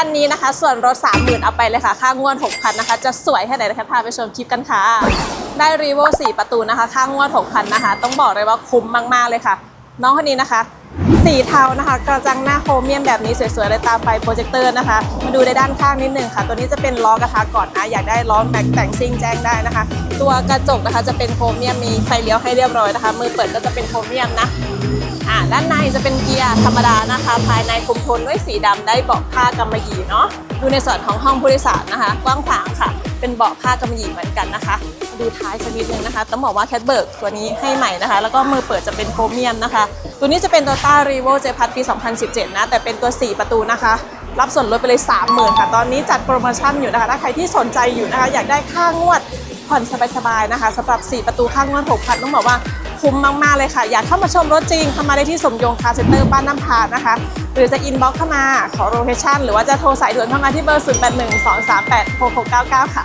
คันนี้นะคะ ส่วนรถ 30,000 เอาไปเลยค่ะ ค่างวด 6,000 นะคะ จะสวยแค่ไหนนะคะพาไปชมคลิปกันค่ะ ได้รีโว4ประตูนะคะ ค่างวด 6,000 นะคะ ต้องบอกเลยว่าคุ้มมาก ๆ เลยค่ะ น้องคนนี้นะคะ สีเทานะคะ กระจังหน้าโครเมียมแบบนี้สวยๆเลยตามไฟโปรเจคเตอร์นะคะ มาดูในด้านข้างนิดหนึ่งค่ะ ตัวนี้จะเป็นล้อกระทะก่อนนะ อยากได้ล้อแม็กแต่งซิ่งแจ้งได้นะคะ ตัวกระจกนะคะจะเป็นโครเมียมมีไฟเลี้ยวให้เรียบร้อยนะคะ มือเปิดก็จะเป็นโครเมียมนะอ่าด้านในจะเป็นเกียร์ธรรมดานะคะ ภายในคุมโทนด้วยสีดำได้เบาะผ้ากำมะหยี่เนาะดูในส่วนของห้องผู้โดยสารนะคะ กว้างขวางค่ะ เป็นเบาะผ้ากำมะหยี่เหมือนกันนะคะ ดูท้ายสักนิดนึงนะคะต้องบอกว่าแคทเบิร์กตัวนี้ให้ใหม่นะคะ แล้วก็มือเปิดจะเป็นโครเมียมนะคะ ตัวนี้จะเป็น Toyota r e v o j พัทปี 2017 นะ แต่เป็นตัว 4 ประตูนะคะ รับส่วนลดไปเลย 30,000 ค่ะ ตอนนี้จัดโปรโมชั่นอยู่นะคะ ถ้าใครที่สนใจอยู่นะคะ อยากได้ค่างวดผ่อนสบายๆนะคะสำหรับ 4 ประตูข้างวด 6,000 ต้องบอกว่าคุ้มมากๆเลยค่ะ อยากเข้ามาชมรถจริงเข้ามาได้ที่สมยงคาเซ็นเตอร์บ้านน้ำพานะคะ หรือจะอินบ็อกเข้ามาขอโลเคชั่นหรือว่าจะโทรสายด่วนเข้ามาที่เบอร์ 0812386699 ค่ะ